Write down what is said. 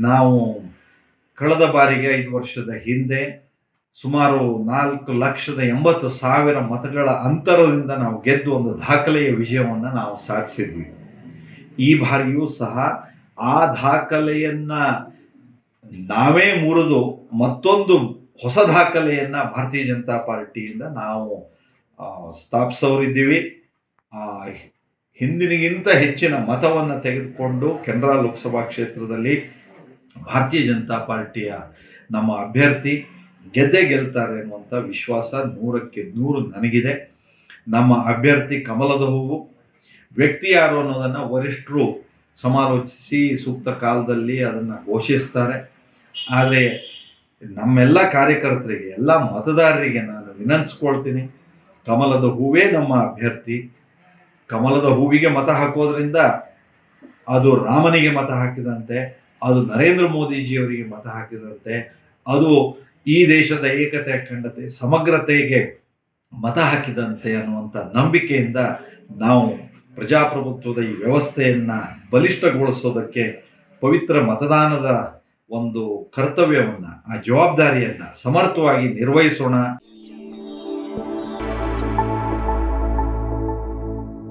ನಾವು ಕಳೆದ ಬಾರಿಗೆ ಐದು ವರ್ಷದ ಹಿಂದೆ ಸುಮಾರು ನಾಲ್ಕು ಲಕ್ಷದ ಎಂಬತ್ತು ಸಾವಿರ ಮತಗಳ ಅಂತರದಿಂದ ನಾವು ಗೆದ್ದು ಒಂದು ದಾಖಲೆಯ ವಿಜಯವನ್ನು ನಾವು ಸಾಧಿಸಿದ್ವಿ. ಈ ಬಾರಿಯೂ ಸಹ ಆ ದಾಖಲೆಯನ್ನ ನಾವೇ ಮುರಿದು ಮತ್ತೊಂದು ಹೊಸ ದಾಖಲೆಯನ್ನ ಭಾರತೀಯ ಜನತಾ ಪಾರ್ಟಿಯಿಂದ ನಾವು ಸ್ಥಾಪಿಸೋರಿದ್ದೀವಿ. ಹಿಂದಿನಿಗಿಂತ ಹೆಚ್ಚಿನ ಮತವನ್ನು ತೆಗೆದುಕೊಂಡು ಕೆನರಾ ಲೋಕಸಭಾ ಕ್ಷೇತ್ರದಲ್ಲಿ ಭಾರತೀಯ ಜನತಾ ಪಾರ್ಟಿಯ ನಮ್ಮ ಅಭ್ಯರ್ಥಿ ಗೆದ್ದೇ ಗೆಲ್ತಾರೆ ಅನ್ನುವಂಥ ವಿಶ್ವಾಸ ನೂರಕ್ಕೆ ನೂರು ನನಗಿದೆ. ನಮ್ಮ ಅಭ್ಯರ್ಥಿ ಕಮಲದ ಹೂವು, ವ್ಯಕ್ತಿ ಯಾರು ಅನ್ನೋದನ್ನು ವರಿಷ್ಠರು ಸಮಾಲೋಚಿಸಿ ಸೂಕ್ತ ಕಾಲದಲ್ಲಿ ಅದನ್ನು ಘೋಷಿಸ್ತಾರೆ. ಆದರೆ ನಮ್ಮೆಲ್ಲ ಕಾರ್ಯಕರ್ತರಿಗೆ, ಎಲ್ಲ ಮತದಾರರಿಗೆ ನಾನು ವಿನಂತಿಸ್ಕೊಳ್ತೀನಿ, ಕಮಲದ ಹೂವೇ ನಮ್ಮ ಅಭ್ಯರ್ಥಿ. ಕಮಲದ ಹೂವಿಗೆ ಮತ ಹಾಕೋದ್ರಿಂದ ಅದು ರಾಮನಿಗೆ ಮತ ಹಾಕಿದಂತೆ ಅದು ನರೇಂದ್ರ ಮೋದಿಜಿಯವರಿಗೆ ಮತ ಹಾಕಿದಂತೆ ಅದು ಈ ದೇಶದ ಏಕತೆ ಅಖಂಡತೆ ಸಮಗ್ರತೆಗೆ ಮತ ಹಾಕಿದಂತೆ ಅನ್ನುವಂಥ ನಂಬಿಕೆಯಿಂದ ನಾವು ಪ್ರಜಾಪ್ರಭುತ್ವದ ಈ ವ್ಯವಸ್ಥೆಯನ್ನು ಬಲಿಷ್ಠಗೊಳಿಸೋದಕ್ಕೆ ಪವಿತ್ರ ಮತದಾನದ ಒಂದು ಕರ್ತವ್ಯವನ್ನ, ಆ ಜವಾಬ್ದಾರಿಯನ್ನ ಸಮರ್ಥವಾಗಿ ನಿರ್ವಹಿಸೋಣ.